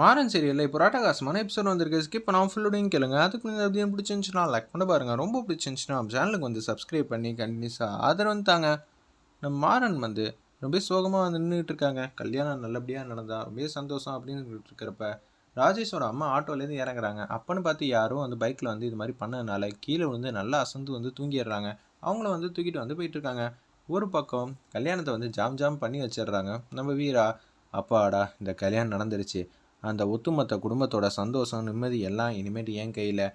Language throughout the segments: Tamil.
மாறன் சீரியலில் இப்போ ராட்டகாசமான எபிசோட் வந்திருக்கு. ஸ்கிப் பண்ணாமல் ஃபுல்லோடையும் கேளுங்க. அதுக்கு நீங்கள் எப்படியும் பிடிச்சிருந்துச்சுன்னா லைக் பண்ண பாருங்கள் ரொம்ப பிடிச்சிருந்துச்சுன்னா சேனலுக்கு வந்து சப்ஸ்கிரைப் பண்ணி கண்டினியூஸாக ஆதரவு தாங்க. நம்ம மாறன் வந்து ரொம்ப சோகமாக வந்து நின்றுட்டு இருக்காங்க. கல்யாணம் நல்லபடியாக நடந்தா ரொம்ப சந்தோஷம் அப்படின்னு இருக்கிறப்ப ராஜேஷோட அம்மா ஆட்டோலேருந்து இறங்குறாங்க. அப்பன்னு பார்த்து யாரும் வந்து பைக்கில் வந்து இது மாதிரி பண்ணதுனால கீழே விழுந்து நல்லா அசந்து வந்து தூங்கிடுறாங்க. அவங்கள வந்து தூக்கிட்டு வந்து போயிட்டுருக்காங்க ஒரு பக்கம் கல்யாணத்தை வந்து ஜாம் ஜாம் பண்ணி வச்சிடுறாங்க. நம்ம வீரா அப்பாடா இந்த கல்யாணம் நடந்துருச்சு. அந்த ஒட்டுமொத்த குடும்பத்தோட சந்தோஷம் நிம்மதி எல்லாம் இனிமேட்டு என் கையில்.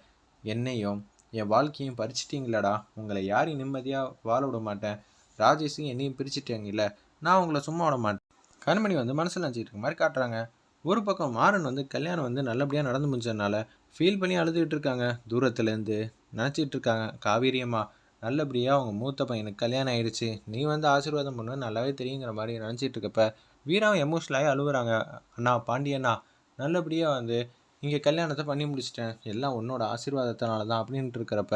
என்னையும் என் வாழ்க்கையும் பறிச்சிட்டிங்களடா. உங்களை யாரையும் நிம்மதியாக வாழ விட மாட்டேன். ராஜேஷும் என்னையும் பிரிச்சிட்டீங்கல்ல. நான் உங்களை சும்மா விட மாட்டேன். கண்மணி வந்து மனசில் நினச்சிட்டு மாதிரி காட்டுறாங்க. ஒரு பக்கம் மாறன் வந்து கல்யாணம் வந்து நல்லபடியாக நடந்து முடிஞ்சதுனால ஃபீல் பண்ணி அழுதுகிட்டு இருக்காங்க. தூரத்துலேருந்து நினச்சிட்டு இருக்காங்க. காவேரியம்மா நல்லபடியாக அவங்க மூத்த பையனுக்கு கல்யாணம் ஆயிடுச்சு. நீ வந்து ஆசீர்வாதம் பண்ணுவேன் நல்லாவே தெரியுங்கிற மாதிரி நினச்சிட்டு இருக்கப்ப வீராவும் எமோஷனலாகி அழுகுறாங்க அண்ணா பாண்டியண்ணா நல்லபடியாக வந்து இங்கே கல்யாணத்தை பண்ணி முடிச்சிட்டேன். எல்லாம் உன்னோட ஆசீர்வாதத்தினால தான் அப்படின்ட்டு இருக்கிறப்ப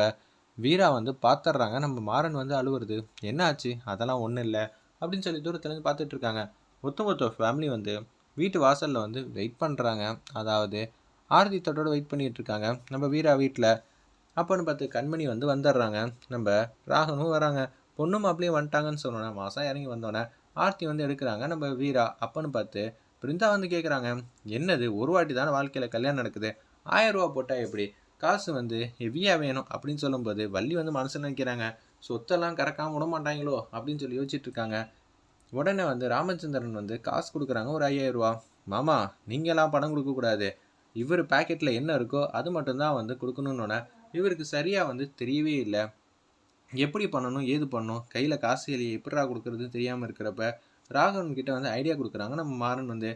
வீரா வந்து பார்த்துட்றாங்க நம்ம மாறன் வந்து அழுவுறது என்ன ஆச்சு அதெல்லாம் ஒன்றும் இல்லை. அப்படின்னு சொல்லி தூரத்துலேருந்து பார்த்துட்டு இருக்காங்க. ஒத்துமொத்த ஃபேமிலி வந்து வீட்டு வாசலில் வந்து வெயிட் பண்ணுறாங்க அதாவது ஆர்த்தி தட்டோட வெயிட் பண்ணிகிட்ருக்காங்க இருக்காங்க. நம்ம வீரா வீட்டில் அப்போன்னு பார்த்து கண்மணி வந்து வந்துடுறாங்க நம்ம ராகனும் வராங்க பொண்ணும் அப்படியே வந்துட்டாங்கன்னு சொன்னோன்னே மாதம் இறங்கி வந்தோடனே ஆர்த்தி வந்து எடுக்கிறாங்க. நம்ம வீரா அப்போன்னு பார்த்து பிருந்தா வந்து கேட்குறாங்க என்னது ஒரு வாட்டி தானே வாழ்க்கையில் கல்யாணம் நடக்குது? ஆயிரம் ரூபா போட்டால் எப்படி? காசு வந்து ஹெவியாக வேணும் அப்படின்னு சொல்லும்போது வள்ளி வந்து மனசில் நினைக்கிறாங்க சொத்தெல்லாம் கறக்காமல் விட மாட்டாங்களோ? அப்படின்னு சொல்லி யோசிச்சுட்டு இருக்காங்க. உடனே வந்து ராமச்சந்திரன் வந்து காசு கொடுக்குறாங்க ஒரு ஐயாயிரம் ரூபா மாமா நீங்களாம் பணம் கொடுக்கக்கூடாது இவர் பேக்கெட்டில் என்ன இருக்கோ அது மட்டும்தான் வந்து கொடுக்கணுன்னொன்னே இவருக்கு சரியாக வந்து தெரியவே இல்லை. எப்படி பண்ணணும் ஏது பண்ணணும்? கையில் காசு இல்லையே எப்படிரா கொடுக்குறதுன்னு தெரியாமல் இருக்கிறப்ப ராகவன் கிட்ட வந்து ஐடியா கொடுக்குறாங்க. நம்ம மாறன் வந்து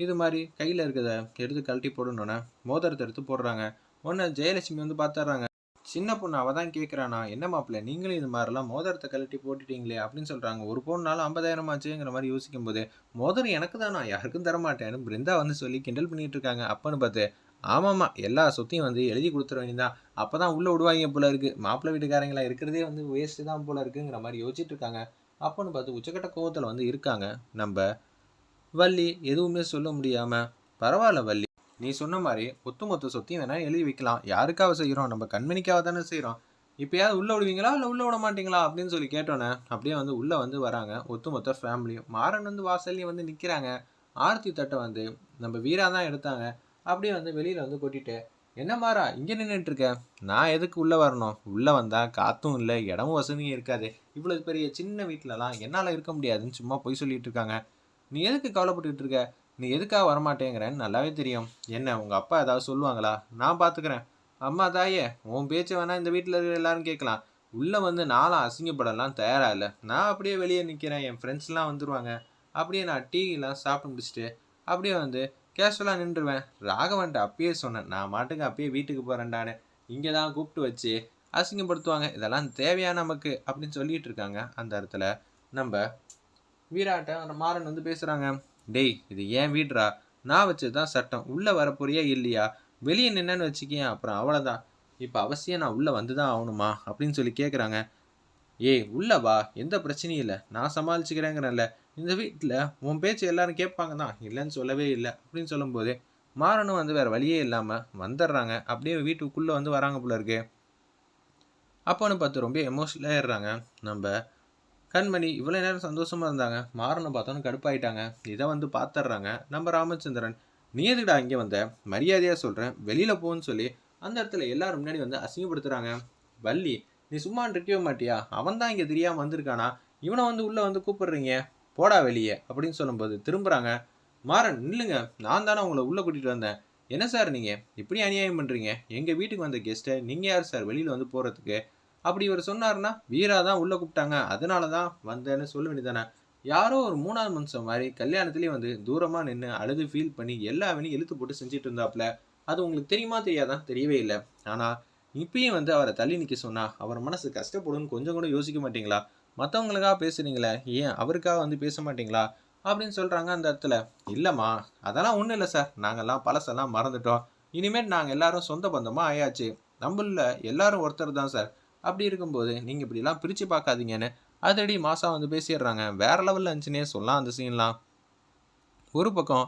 இது மாதிரி கையில் இருக்கிறத எடுத்து கழட்டி போடணுன்னே மோதிரத்தை எடுத்து போடுறாங்க. உடனே ஜெயலட்சுமி வந்து பார்த்துட்றாங்க சின்ன பொண்ணு அவள் தான் கேட்குறானா என்ன மாப்பிள்ள நீங்களும் இது மாதிரிலாம் மோதிரத்தை கழட்டி போட்டுட்டீங்களே அப்படின்னு சொல்கிறாங்க ஒரு பொண்ணுனாலும் ஐம்பதாயிரம் ஆச்சுங்கிற மாதிரி யோசிக்கும் போது மோதிரம் எனக்கு தானா? நான் யாருக்கும் தர மாட்டேன்னு பிருந்தா வந்து சொல்லி கிண்டல் பண்ணிட்டு இருக்காங்க. அப்பன்னு பார்த்து ஆமாம்மா எல்லா சொத்தையும் வந்து எழுதி கொடுத்துட வேண்டியதான் அப்போ தான் உள்ளே விடுவாங்க போல இருக்குது மாப்பிள்ளை வீட்டுக்காரங்களா இருக்கிறதே வந்து வேஸ்ட்டு தான் போல இருக்குங்கிற மாதிரி யோசிச்சுட்டு இருக்காங்க. அப்போன்னு பார்த்து உச்சக்கட்ட கோவத்தில் வந்து இருக்காங்க. நம்ம வள்ளி எதுவுமே சொல்ல முடியாமல் பரவாயில்ல வள்ளி நீ சொன்ன மாதிரி ஒத்துமொத்த சொத்தையும் வேணால் எழுதி வைக்கலாம். யாருக்காக செய்கிறோம் நம்ம கண்மணிக்காக தானே செய்கிறோம் இப்போயாவது உள்ளே விடுவீங்களா? இல்லை உள்ளே விட மாட்டீங்களா? அப்படின்னு சொல்லி கேட்டோன்னே அப்படியே வந்து உள்ளே வந்து வராங்க ஒத்துமொத்த ஃபேமிலியும் மாறன் வந்து வாசல்லையும் வந்து நிற்கிறாங்க ஆர்த்தி தட்டை வந்து நம்ம வீரா தான் எடுத்தாங்க. அப்படியே வந்து வெளியில் வந்து கொட்டிட்டு என்ன மாறா இங்கே நின்றுட்டு இருக்க நான் எதுக்கு உள்ளே வரணும்? உள்ளே வந்தால் காற்றும் இல்லை இடமும் வசதியும் இருக்காது. இவ்வளோ பெரிய சின்ன வீட்டிலலாம் என்னால் இருக்க முடியாதுன்னு சும்மா போய் சொல்லிட்டு இருக்காங்க நீ எதுக்கு கவலைப்பட்டுக்கிட்டு இருக்க? நீ எதுக்காக வரமாட்டேங்கிறேன்னு நல்லாவே தெரியும். என்ன உங்கள் அப்பா ஏதாவது சொல்லுவாங்களா? நான் பார்த்துக்கிறேன் அம்மா தாயே உன் பேச்சை வேணால் இந்த வீட்டில் இருக்கிற எல்லாரும் கேட்கலாம். உள்ளே வந்து நானும் அசிங்கப்படலாம் தயாராக இல்லை. நான் அப்படியே வெளியே நிற்கிறேன் என் ஃப்ரெண்ட்ஸ்லாம் வந்துடுவாங்க அப்படியே நான் டீலாம் சாப்பிட்டு முடிச்சுட்டு அப்படியே வந்து கேஷுவலாக நின்றுவேன் ராகவன்ட்ட அப்பயே சொன்னேன் நான் மாட்டுக்கு அப்பயே வீட்டுக்கு போகிறேன்டானே இங்கே தான் கூப்பிட்டு வச்சு அசிங்கப்படுத்துவாங்க. இதெல்லாம் தேவையா நமக்கு? அப்படின்னு சொல்லிட்டு இருக்காங்க அந்த இடத்துல. நம்ம வீராட்ட மாறன் வந்து பேசுகிறாங்க டேய் இது ஏன் வீடுறா? நான் வச்சது தான் சட்டம். உள்ளே வரப்போறியா இல்லையா? வெளியே நின்னன்னு வச்சுக்கேன் அப்புறம் அவ்வளோதான் இப்போ அவசியம் நான் உள்ளே வந்து தான் ஆகணுமா? அப்படின்னு சொல்லி கேட்குறாங்க ஏய் உள்ளே வா. எந்த பிரச்சனையும் இல்லை. நான் சமாளிச்சுக்கிறேங்கிறேன்ல. இந்த வீட்டில் உன் பேச்சு எல்லாரும் கேட்பாங்க தான். இல்லைன்னு சொல்லவே இல்லை அப்படின்னு சொல்லும்போது மாறனும் வந்து வேறு வழியே இல்லாமல் வந்துடுறாங்க. அப்படியே வீட்டுக்குள்ளே வந்து வராங்க போல இருக்கு. அப்போன்னு பார்த்து ரொம்ப எமோஷனலாக ஆயிடுறாங்க. நம்ம கண்மணி இவ்வளோ நேரம் சந்தோஷமாக இருந்தாங்க. மாறனை பார்த்தோன்னு கடுப்பாயிட்டாங்க. இதை வந்து பார்த்துட்றாங்க. நம்ம ராமச்சந்திரன் நீ எதுக்கடா இங்கே வந்த? மரியாதையாக சொல்கிறேன் வெளியில் போன்னு சொல்லி அந்த இடத்துல எல்லாரும் முன்னாடி வந்து அசிங்கப்படுத்துகிறாங்க வள்ளி நீ சும்மா இருக்கவே மாட்டியா? அவன் தான் இங்கே தெரியாமல் வந்திருக்கானா? இவனை வந்து உள்ளே வந்து கூப்பிடுறீங்க. போடா வெளியே அப்படின்னு சொல்லும்போது திரும்புகிறாங்க மாறன் நில்லுங்க. நான் தானே உங்களை உள்ளே கூட்டிகிட்டு வந்தேன். என்ன சார் நீங்கள் இப்படி அநியாயம் பண்ணுறீங்க எங்கள் வீட்டுக்கு வந்த கெஸ்ட்டை நீங்கள் யார் சார்? வெளியில் வந்து போகிறதுக்கு அப்படி இவர் சொன்னார்னா வீரா தான் உள்ளே கூப்பிட்டாங்க. அதனால தான் வந்தேன்னு சொல்ல வேண்டியதானே யாரோ ஒரு மூணாவது மனுஷன் மாதிரி கல்யாணத்துலேயே வந்து தூரமாக நின்று அழுது ஃபீல் பண்ணி எல்லா வேலையும் இழுத்து போட்டு செஞ்சுட்டு இருந்தாப்புல அது உங்களுக்கு தெரியுமா தெரியாதான் தெரியவே இல்லை. ஆனால் இப்பயும் வந்து அவரை தள்ளி நிற்க சொன்னா அவர் மனசு கஷ்டப்படும்னு கொஞ்சம் கூட யோசிக்க மாட்டீங்களா? மற்றவங்களுக்காக பேசுறீங்களே ஏன் அவருக்காக வந்து பேச மாட்டீங்களா? அப்படின்னு சொல்கிறாங்க அந்த இடத்துல. இல்லைம்மா அதெல்லாம் ஒன்றும் இல்லை சார். நாங்கள்லாம் பழசெல்லாம் மறந்துட்டோம். இனிமேல் நாங்கள் எல்லாரும் சொந்த பந்தமாக ஆயாச்சு. நம்மள எல்லாரும் ஒருத்தர் தான் சார். அப்படி இருக்கும்போது நீங்கள் இப்படிலாம் பிரித்து பார்க்காதீங்கன்னு அதடி மாசா வந்து பேசிடுறாங்க. வேற லெவலில் இருந்துச்சுன்னே சொல்லலாம் அந்த சீன்லாம். ஒரு பக்கம்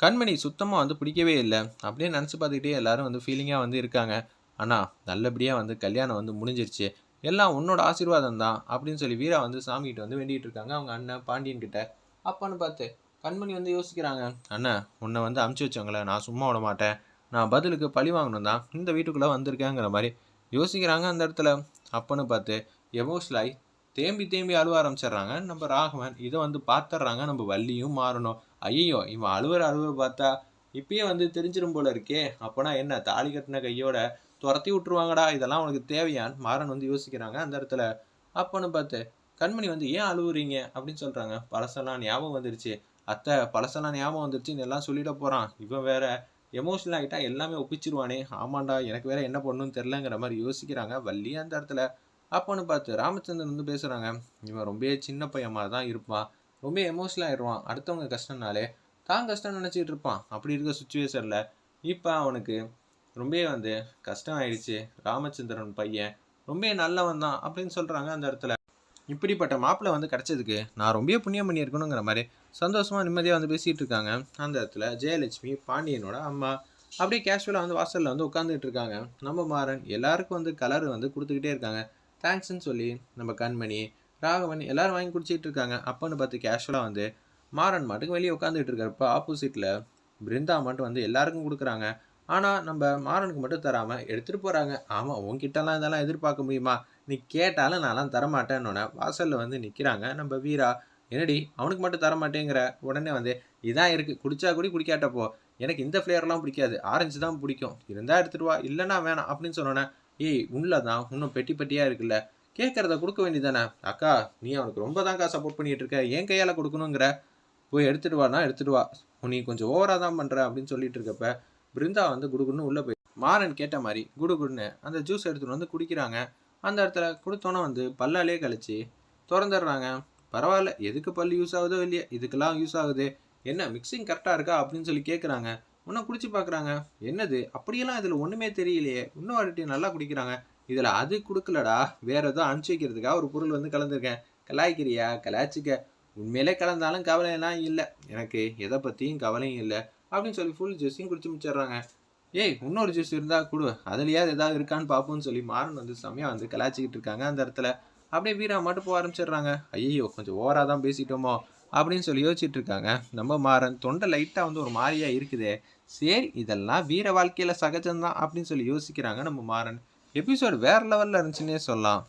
கண்மணி சுத்தமாக வந்து பிடிக்கவே இல்லை அப்படியே நினச்சி பார்த்துக்கிட்டே எல்லாரும் வந்து ஃபீலிங்காக வந்து இருக்காங்க. ஆனால் நல்லபடியாக வந்து கல்யாணம் வந்து முடிஞ்சிருச்சு. எல்லாம் உன்னோட ஆசீர்வாதம் தான் அப்படின்னு சொல்லி வீரா வந்து சாமிகிட்ட வந்து வேண்டிகிட்டு இருக்காங்க. அவங்க அண்ணன் பாண்டியன் கிட்ட. அப்பான்னு பார்த்து கண்மணி வந்து யோசிக்கிறாங்க. அண்ணன் உன்னை வந்து அமுச்சு வச்சவங்கள நான் சும்மா விட மாட்டேன். நான் பதிலுக்கு பழி வாங்கணும் தான் இந்த வீட்டுக்குள்ளே வந்திருக்கேங்கிற மாதிரி யோசிக்கிறாங்க அந்த இடத்துல. அப்பன்னு பார்த்து எமோஷனலாகி தேம்பி தேம்பி அழுவ ஆரம்பிச்சிடுறாங்க. நம்ம ராகவன் இதை வந்து பார்த்துட்றாங்க. நம்ம வள்ளியும் மாறணும். ஐயோ இவன் அழுவுற அழுவ பார்த்தா இப்பயே வந்து தெரிஞ்சிடும் போல இருக்கே. அப்போனா என்ன தாலி கட்டின கையோட துரத்தி விட்டுருவாங்கடா இதெல்லாம் உனக்கு தேவையான்னு மாறன் வந்து யோசிக்கிறாங்க. அந்த இடத்துல அப்பன்னு பார்த்து கண்மணி வந்து ஏன் அழுவுறீங்க? அப்படின்னு சொல்கிறாங்க பழசெல்லாம் ஞாபகம் வந்துருச்சு. அத்தை பழசெல்லாம் ஞாபகம் வந்துருச்சுன்னு எல்லாம் சொல்லிட போகிறான் இவன் வேற எமோஷனல் ஆகிட்டா எல்லாமே ஒப்பிச்சிருவானே. ஆமாண்டா எனக்கு வேற என்ன பண்ணணும்னு தெரிலங்கிற மாதிரி யோசிக்கிறாங்க. வள்ளி அந்த இடத்துல அப்போன்னு பார்த்து ராமச்சந்திரன் வந்து பேசுகிறாங்க இவன் ரொம்ப சின்ன பையன் மாதிரி தான் இருப்பான். ரொம்ப எமோஷனல் ஆயிடுவான் அடுத்தவங்க கஷ்டம்னாலே தான் கஷ்டம் நினச்சிட்டு இருப்பான். அப்படி இருக்க சுச்சுவேஷனில் இப்போ அவனுக்கு ரொம்ப வந்து கஷ்டம் ஆயிடுச்சு ராமச்சந்திரன் பையன் ரொம்ப நல்லவன் தான் அப்படின்னு சொல்கிறாங்க அந்த இடத்துல. இப்படிப்பட்ட மாப்பிள்ளை வந்து கிடச்சதுக்கு நான் ரொம்ப புண்ணியம் பண்ணியிருக்கணுங்கிற மாதிரி சந்தோஷமாக நிம்மதியாக வந்து பேசிகிட்டு இருக்காங்க. அந்த இடத்துல ஜெயலட்சுமி பாண்டியனோட அம்மா அப்படியே கேஷுவலாக வந்து வாசலில் வந்து உட்காந்துட்டு இருக்காங்க. நம்ம மாறன் எல்லாருக்கும் வந்து கலர் வந்து கொடுத்துக்கிட்டே இருக்காங்க. தேங்க்ஸ்ன்னு சொல்லி நம்ம கண்மணி ராகவன் எல்லாரும் வாங்கி குடிச்சிட்டு இருக்காங்க. அப்போன்னு பார்த்து கேஷுவலாக வந்து மாறன் மாட்டுக்கு வெளியே உட்காந்துட்டு இருக்கிறப்ப ஆப்போசிட்டில் பிருந்தா மட்டும் வந்து எல்லாருக்கும் கொடுக்குறாங்க. ஆனால் நம்ம மாறனுக்கு மட்டும் தராமல் எடுத்துகிட்டு போகிறாங்க ஆமாம் உங்ககிட்டலாம் இதெல்லாம் எதிர்பார்க்க முடியுமா? நீ கேட்டாலும் நான்லாம் தரமாட்டேன்னொன்னே வாசலில் வந்து நிற்கிறாங்க நம்ம வீரா என்னடி அவனுக்கு மட்டும் தரமாட்டேங்கிற? உடனே வந்து இதான் இருக்குது குடிச்சா கூட குடிக்காட்டப்போ எனக்கு இந்த ஃப்ளேவர்லாம் பிடிக்காது. ஆரஞ்சு தான் பிடிக்கும். இருந்தால் எடுத்துகிட்டு வா. இல்லைன்னா வேணாம் அப்படின்னு சொன்னோன்னே ஏய் உள்ள தான். இன்னும் பெட்டி பெட்டியாக இருக்குல்ல. கேட்குறத கொடுக்க வேண்டியதானே அக்கா நீ அவனுக்கு ரொம்ப தான்க்கா சப்போர்ட் பண்ணிகிட்டு இருக்க. என் கையால் கொடுக்கணுங்கிற? போய் எடுத்துகிட்டு வானா எடுத்துகிட்டு வா. நீ கொஞ்சம் ஓவராக தான் பண்ணுற அப்படின்னு சொல்லிட்டு இருக்கப்ப பிருந்தா வந்து குடுகுடுன்னு உள்ளே போய் மாறன் கேட்ட மாதிரி குடுகுடுன்னு அந்த ஜூஸ் எடுத்துகிட்டு வந்து குடிக்கிறாங்க. அந்த இடத்துல கொடுத்தோன்னே வந்து பல்லாலே கழிச்சு திறந்துடுறாங்க. பரவாயில்ல எதுக்கு பல் யூஸ் ஆகுதோ இல்லையா இதுக்கெல்லாம் யூஸ் ஆகுது. என்ன மிக்சிங் கரெக்டாக இருக்கா அப்படின்னு சொல்லி கேட்குறாங்க இன்னும் குடிச்சு பார்க்குறாங்க என்னது? அப்படியெல்லாம் இதில் ஒன்றுமே தெரியலையே. இன்னும் வாட்டி நல்லா குடிக்கிறாங்க. இதில் அது கொடுக்கலடா. வேறு ஏதோ அனுப்பிச்சி வைக்கிறதுக்காக ஒரு பொருள் வந்து கலந்துருக்கேன். கலாய்க்கிறியா? கலாய்ச்சிக்க. உண்மையிலே கலந்தாலும் கவலையெல்லாம் இல்லை. எனக்கு எதை பற்றியும் கவலையும் இல்லை. அப்படின்னு சொல்லி ஃபுல் ஜூஸையும் குடிச்சு முடிச்சிடுறாங்க. ஏய் இன்னொரு ஜூஸ் இருந்தால் கொடு. அதுலையாவது ஏதாவது இருக்கான்னு பார்ப்போம்னு சொல்லி மாறன் வந்து செம்மையாக வந்து கலாச்சிக்கிட்டு இருக்காங்க அந்த இடத்துல. அப்படியே வீரா மட்டும் போக ஆரம்பிச்சிடுறாங்க. ஐயோ கொஞ்சம் ஓவராக தான் பேசிட்டோமோ அப்படின்னு சொல்லி யோசிச்சுட்டு இருக்காங்க. நம்ம மாறன் தொண்டை லைட்டாக வந்து ஒரு மாதிரியாக இருக்குதே. சரி இதெல்லாம் வீர வாழ்க்கையில் சகஜம்தான் அப்படின்னு சொல்லி யோசிக்கிறாங்க நம்ம மாறன். எபிசோடு வேற லெவலில் இருந்துச்சுன்னே சொல்லலாம்.